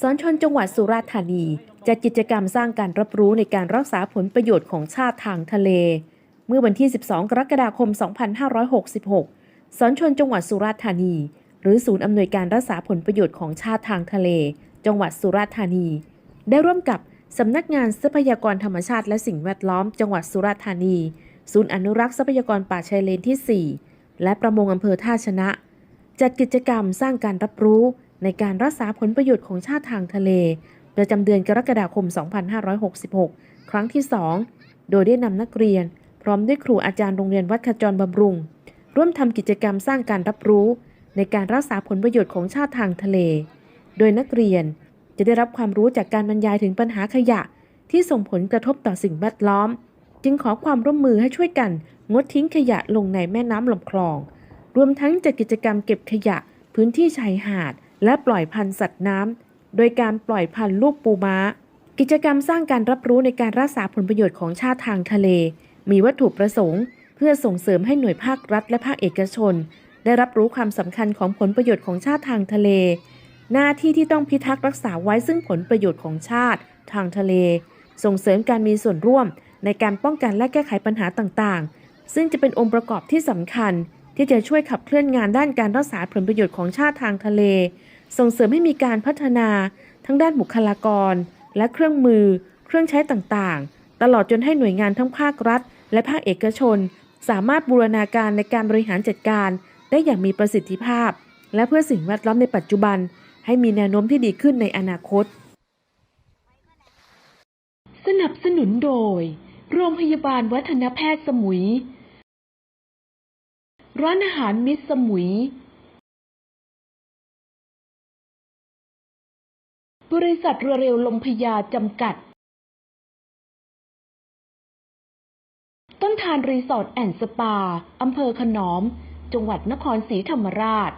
สอนชนจังหวัดสุราษฎร์ธานีจัดกิจกรรมสร้างการรับรู้ในการรักษาผลประโยชน์ของชาติทางทะเล เมื่อวันที่ 12 กรกฎาคม 2566 สอนชนจังหวัดสุราษฎร์ธานี หรือศูนย์อำนวยการรักษาผลประโยชน์ของชาติทางทะเล จังหวัดสุราษฎร์ธานี ได้ร่วมกับสำนักงานทรัพยากรธรรมชาติและสิ่งแวดล้อม จังหวัดสุราษฎร์ธานี ศูนย์อนุรักษ์ทรัพยากรป่าชายเลนที่ 4 และประมงอำเภอท่าชนะ จัดกิจกรรมสร้างการรับรู้ ในการรักษาผลประโยชน์ของชาติทางทะเล ประจำเดือนกรกฎาคม 2566 ครั้งที่ 2 โดยได้นำนักเรียน พร้อมด้วยครูอาจารย์โรงเรียนวัดขจรบำรุง ร่วมทำกิจกรรมสร้างการรับรู้ ในการรักษาผลประโยชน์ของชาติทางทะเล โดยนักเรียนจะได้รับความรู้จากการบรรยายถึงปัญหาขยะ ที่ส่งผลกระทบต่อสิ่งแวดล้อม จึงขอความร่วมมือให้ช่วยกันงดทิ้งขยะลงในแม่น้ำลำคลอง รวมทั้งจัดกิจกรรมเก็บขยะพื้นที่ชายหาด และปล่อยพันธุ์สัตว์น้ำโดยการปล่อยพันธุ์ลูกปูม้า กิจกรรมสร้างการรับรู้ในการรักษาผลประโยชน์ของชาติทางทะเล มีวัตถุประสงค์ เพื่อส่งเสริมให้หน่วยภาครัฐและภาคเอกชน ได้รับรู้ความสำคัญของผลประโยชน์ของชาติทางทะเล หน้าที่ที่ต้องพิทักษ์รักษาไว้ซึ่งผลประโยชน์ของชาติทางทะเล ส่งเสริมการมีส่วนร่วมในการป้องกันและแก้ไขปัญหาต่างๆ ซึ่งจะเป็นองค์ประกอบที่สำคัญ ที่จะช่วยขับเคลื่อนงานด้านการรักษาผลประโยชน์ของชาติทางทะเล ส่งเสริมให้มีการพัฒนาทั้งด้านบุคลากร และเครื่องมือ เครื่องใช้ต่างๆ ตลอดจนให้หน่วยงานทั้งภาครัฐ และภาคเอกชน สามารถบูรณาการในการบริหารจัดการ ได้อย่างมีประสิทธิภาพ และเพื่อสิ่งแวดล้อมในปัจจุบัน ให้มีแนวโน้มที่ดีขึ้นในอนาคต สนับสนุนโดย โรงพยาบาลวัฒนแพทย์สมุย ร้านอาหารมิตรสมุย บริษัทเรือเร็วลมพยาจำกัด ต้นทานรีสอร์ทแอนด์สปา อำเภอขนอม จังหวัดนครศรีธรรมราช